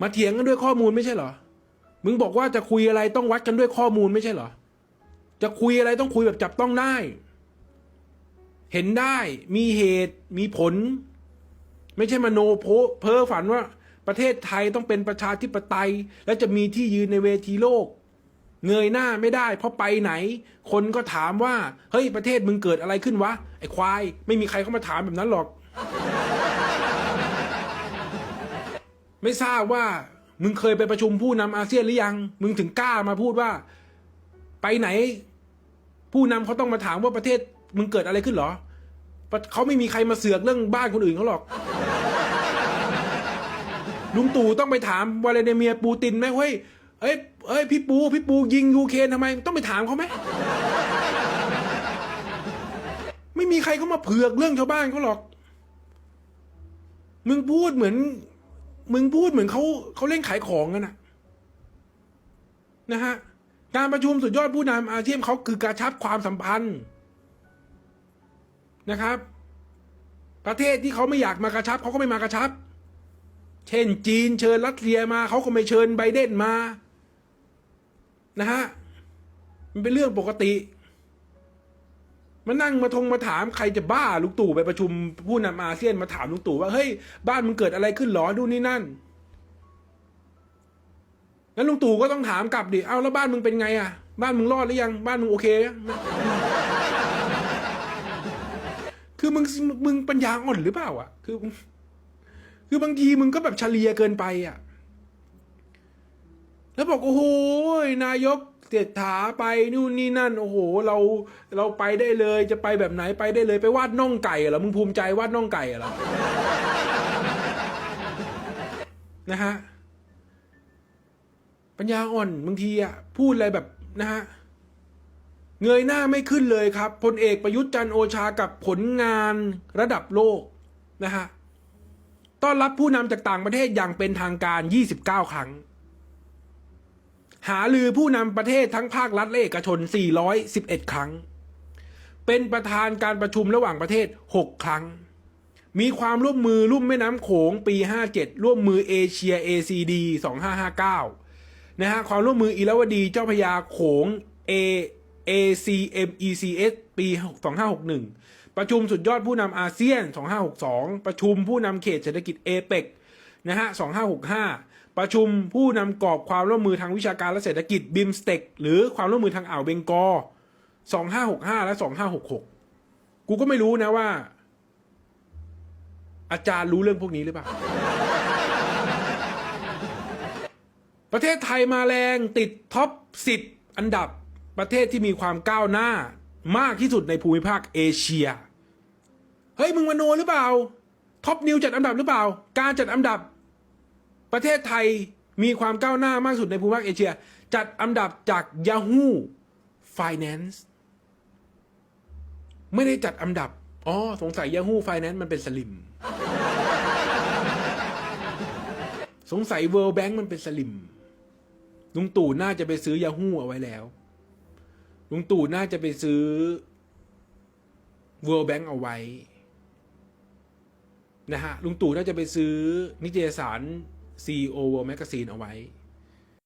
มาเถียงกันด้วยข้อมูลไม่ใช่เหรอ มึงบอกว่าจะคุยอะไรต้องวัดกันด้วยข้อมูลไม่ใช่เหรอ จะคุยอะไรต้องคุยแบบจับต้องได้ เห็นได้มีเหตุมีผล ไม่ใช่มโนโพเพ้อฝันว่า ประเทศไทยต้องเป็นประชาธิปไตย และจะมีที่ยืนในเวทีโลก เงยหน้าไม่ได้ เพราะไปไหน คนก็ถามว่า เฮ้ยประเทศมึงเกิดอะไรขึ้นวะไอ้ควาย ไม่มีใครเข้ามาถามแบบนั้นหรอก ไม่ทราบว่ามึงเคยไปประชุมผู้นำอาเซียนหรือยัง มึงถึงกล้ามาพูดว่า ไปไหน ผู้นำเขาต้องมาถามว่าประเทศ มึงเกิดอะไรขึ้นหรอเขาไม่มีใครมาเสือกเรื่องบ้านคนอื่นเขาหรอก ลุงตู่ต้องไปถามวลาดิเมียร์ปูตินไหมเฮ้ยเอ้ยเอ้ยพี่ปูพี่ปูยิงยูเครนทำไมต้องไปถามเขาไหมไม่มีใครเขามาเผือกเรื่องชาวบ้านเขาหรอก มึงพูดเหมือน มึงพูดเหมือนเขาเขาเล่นขายของกันนะนะฮะการประชุมสุดยอดผู้นำอาเซียนเขาคือกระชับความสัมพันธ์นะครับ ประเทศที่เขาไม่อยากมากระชับเขาก็ไม่มากระชับ เช่นจีนเชิญรัสเซียมาเขาก็ไม่เชิญไบเดนมานะฮะมันเป็นเรื่องปกติ มานั่งมาทงมาถามใครจะบ้าลุงตู่ไปประชุมผู้นำอาเซียนมาถามลุงตู่ว่าเฮ้ยบ้านมึงเกิดอะไรขึ้นหรอดูนี่นั่นงั้นลุงตู่ก็ต้องถามกลับดิเอาแล้วบ้านมึงเป็นไงอะบ้านมึงรอดหรือยังบ้านมึงโอเค คือมึงมึงปัญญาอ่อนหรือเปล่าอะ คือ คือบางทีมึงก็แบบเฉลียเกินไปอะ แล้วบอกโอ้โหนายก เศรษฐาไปนู่นนี่นั่นโอ้โหเราเราไปได้เลยจะไปแบบไหนไปได้เลยไปวาดน่องไก่เหรอมึงภูมิใจวาดน่องไก่เหรอนะฮะปัญญาอ่อนบางทีอะพูดอะไรแบบนะฮะเงยหน้าไม่ขึ้นเลยครับพลเอกประยุทธ์จันโอชากับผลงานระดับโลกนะฮะต้อนรับผู้นำจากต่างประเทศอย่างเป็นทางการ 29 ครั้ง หาลือผู้นำประเทศทั้งภาครัฐและเอกชน 411 ครั้ง เป็นประธานการประชุมระหว่างประเทศ 6 ครั้ง มีความร่วมมือรุ่มแม่น้ำโขงปี 57 ร่วมมือเอเชีย ACD 2559 นะฮะ ความร่วมมืออิรวดีเจ้าพยาโขง A ACMECS ปี 2561 ประชุมสุดยอดผู้นำอาเซียน 2562 ประชุมผู้นำเขตเศรษฐกิจเอเปก นะฮะ2565 ประชุมผู้นำกรอบความร่วมมือทางวิชาการและเศรษฐกิจบิมสเต็กหรือความร่วมมือทางอ่าวเบงกอ2565 และ 2566 กูก็ไม่รู้นะว่า อาจารย์รู้เรื่องพวกนี้หรือเปล่า ประเทศไทยมาแรงติดท็อป 10 อันดับประเทศที่มีความก้าวหน้ามากที่สุดในภูมิภาคเอเชีย เฮ้ย มึงมโนหรือเปล่า ท็อปนิวจัดอันดับหรือเปล่า การจัดอันดับ ประเทศไทยมีความก้าวหน้ามากสุดในภูมิภาคเอเชีย จัดอันดับจาก Yahoo Finance ไม่ได้จัดอันดับ อ๋อ สงสัย Yahoo Finance มันเป็นสลิม สงสัย World Bank มันเป็นสลิม ลุงตู่น่าจะไปซื้อ Yahoo เอาไว้แล้ว ลุงตู่น่าจะไปซื้อ World Bank เอาไว้ นะฮะ ลุงตู่น่าจะไปซื้อนิตยสาร CEO World Magazine เอาไว้